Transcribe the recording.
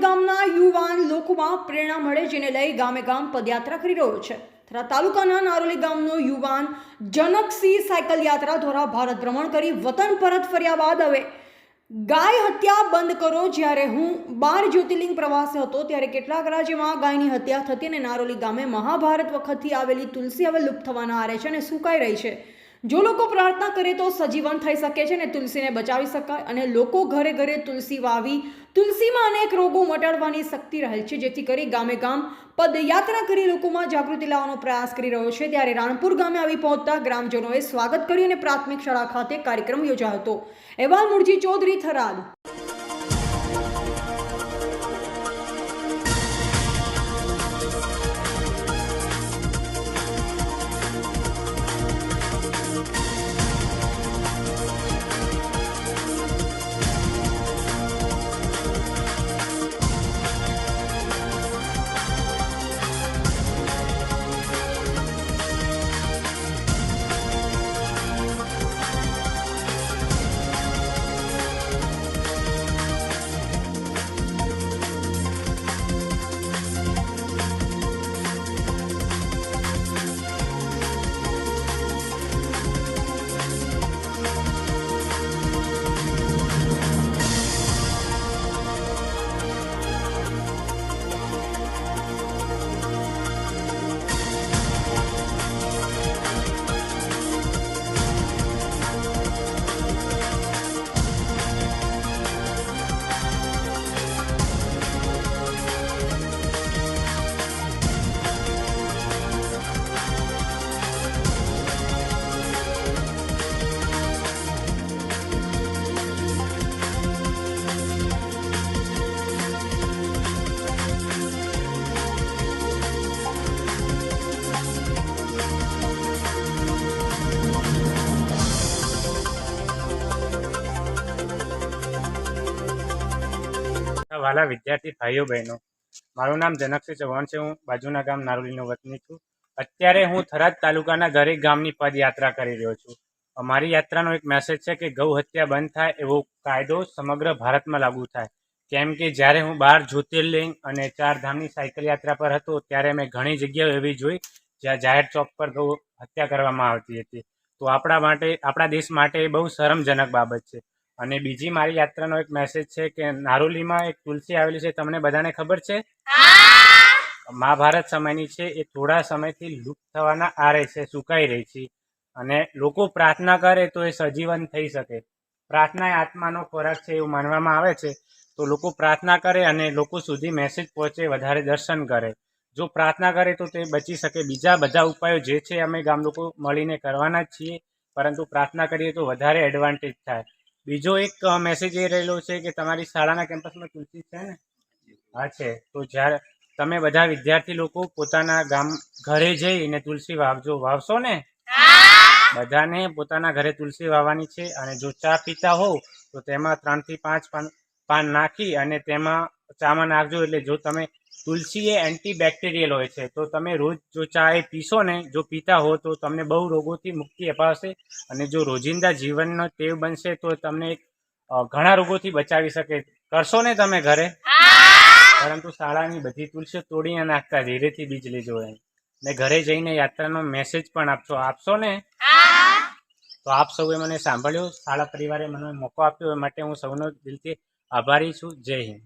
યુવાન લોકોમાં પ્રેરણા મળે જેને લઈ ગામે ગામ પદયાત્રા કરી રહ્યો છે. તાલુકાના નારોલી ગામનો યુવાન જનકસિંહ સાયકલ યાત્રા દ્વારા ભારત ભ્રમણ કરી વતન પરત ફર્યા બાદ હવે ગાય હત્યા બંધ કરો. જ્યારે હું બાર જ્યોતિર્લિંગ પ્રવાસે હતો ત્યારે કેટલાક રાજ્યમાં ગાયની હત્યા થતી અને નારોલી ગામે મહાભારત વખતથી આવેલી તુલસી હવે લુપ્ત થવાના આરે છે અને સુકાઈ રહી છે. જો લોકો પ્રાર્થના કરે તો સજીવન થઈ શકે છે અને તુલસીને બચાવી શકાય અને લોકો ઘરે ઘરે તુલસી વાવી, તુલસીમાં અનેક રોગો મટાડવાની શક્તિ રહેલ છે, જેથી કરી ગામે ગામ પદયાત્રા કરી લોકોમાં જાગૃતિ લાવવાનો પ્રયાસ કરી રહ્યો છે. ત્યારે રાણપુર ગામે આવી પહોંચતા ગ્રામજનોએ સ્વાગત કર્યું અને પ્રાથમિક શાળા ખાતે કાર્યક્રમ યોજાયો હતો. અહેવાલ મુરજી ચૌધરી થરાદ. વાલા વિદ્યાર્થી ભાઈઓ બહેનો, મારું નામ જનકસિંહ ચૌહાણ છે, હું બાજુના ગામ નારોલીનો વતની છું. અત્યારે હું થરાદ તાલુકાના દરેક ગામની પદયાત્રા કરી રહ્યો છું. અમારી યાત્રાનો એક મેસેજ છે કે ગૌ હત્યા બંધ થાય એવો કાયદો સમગ્ર ભારતમાં લાગુ થાય. કેમ કે જ્યારે હું બાર જ્યોતિર્લિંગ અને ચાર ધામની સાયકલ યાત્રા પર હતો, ત્યારે મેં ઘણી જગ્યાઓ એવી જોઈ જ્યાં જાહેર ચોક પર ગૌ હત્યા કરવામાં આવતી હતી. તો આપણા માટે, આપણા દેશ માટે એ બહુ શરમજનક બાબત છે. અને બીજી મારી યાત્રાનો એક મેસેજ છે કે નારોલીમાં એક તુલસી આવેલી છે તમને બધાને ખબર છે? મહાભારત સમયની છે એ થોડા સમયથી લુપ્ત થવાના આરે છે સુકાઈ રહી છે. અને લોકો પ્રાર્થના કરે તો એ સજીવન થઈ શકે. પ્રાર્થના એ આત્માનો ખોરાક છે એવું માનવામાં આવે છે. તો લોકો પ્રાર્થના કરે અને લોકો સુધી મેસેજ પહોંચે વધારે દર્શન કરે. જો પ્રાર્થના કરે તો તે બચી શકે. બીજા બધા ઉપાયો જે છે અમે ગામ લોકો મળીને કરવાના જ છીએ. પરંતુ પ્રાર્થના કરીએ તો વધારે એડવાન્ટેજ થાય. બીજો એક મેસેજ એ રહેલો છે કે તમારી શાળાના કેમ્પસમાં તુલસી છે ને? હા છે. તો જ્યારે તમે બધા વિદ્યાર્થી લોકો પોતાના ગામ ઘરે જઈને તુલસી વાવજો. વાવશો ને? બધાને પોતાના ઘરે તુલસી વાવવાની છે અને જો ચા પીતા હોવ તો તેમાં ત્રણથી પાંચ પાન પાન નાખી અને તેમાં ચામાં નાખજો. એટલે જો તમે તુલસી એ એન્ટીબેક્ટેરિયલ હોય છે. તો તમે રોજ જો ચા એ પીશો ને જો પીતા હો તો તમને બહુ રોગોથી મુક્તિ અપાવશે અને જો રોજિંદા જીવનનો ટેવ બનશે તો તમને ઘણા રોગોથી બચાવી શકે. કરશો ને તમે ઘરે? પરંતુ શાળાની બધી તુલસીઓ તોડીને નાખતા ધીરેથી બીજ લેજો એમ. ને ઘરે જઈને યાત્રાનો મેસેજ પણ આપશો. આપશો ને? તો આપ સૌએ મને સાંભળ્યો શાળા પરિવારે મને મોકો આપ્યો એ માટે હું સૌનો દિલથી આભારી છું. જય હિન્દ.